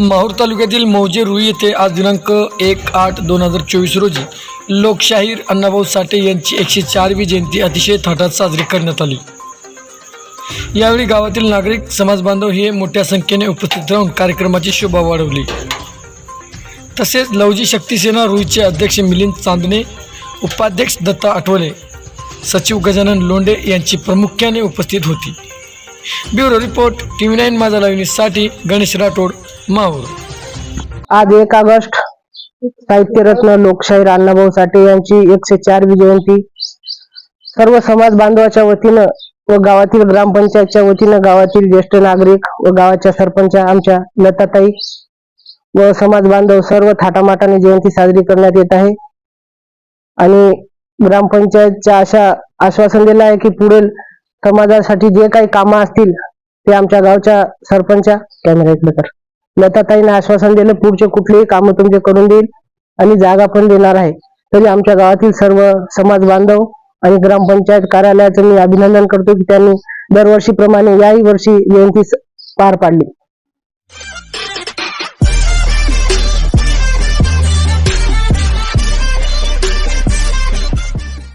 माहूर तालुक्यातील मौजे रुई येथे आज दिनांक एक आठ दोन हजार चोवीस रोजी लोकशाहीर अण्णाभाऊ साठे यांची एकशे चारवी जयंती अतिशय थाटात साजरी करण्यात आली. यावेळी गावातील नागरिक समाजबांधव हे मोठ्या संख्येने उपस्थित राहून कार्यक्रमाची शोभा वाढवली. तसेच लवजी शक्तीसेना रुईचे अध्यक्ष मिलिंद चांदणे उपाध्यक्ष दत्ता आठवले सचिव गजानन लोंडे यांची प्रामुख्याने उपस्थित होती. Bureau report T V nine Majha लाईव्हसाठी Ganesh Rathod Mahur आज एक ऑगस्ट. साहित्यरत्न लोकशाहीर अण्णाभाऊ साठे यांची एकशे चारवी जयंती. सर्व समाज बांधवाच्या वतीनं व गावातील ग्रामपंचायतच्या वतीनं गावातील ज्येष्ठ नागरिक व गावाच्या सरपंच आमच्या लताताई व समाज बांधव सर्व थाटामाटाने जयंती साजरी करण्यात येत आहे. आणि ग्रामपंचायतच्या अशा आश्वासन दिलं आहे की पुढील समाजासाठी जे काही कामं असतील ते आमच्या गावच्या सरपंच कॅमेरा इकडे कर. लताताईने आश्वासन दिलं पुढचे कुठलेही कामं तुमचे करून देईल आणि जागा पण देणार आहे. तरी आमच्या गावातील सर्व समाज बांधव आणि ग्रामपंचायत कार्यालयाचं मी अभिनंदन करतो की त्यांनी दरवर्षीप्रमाणे याही वर्षी जयंती पार पाडली.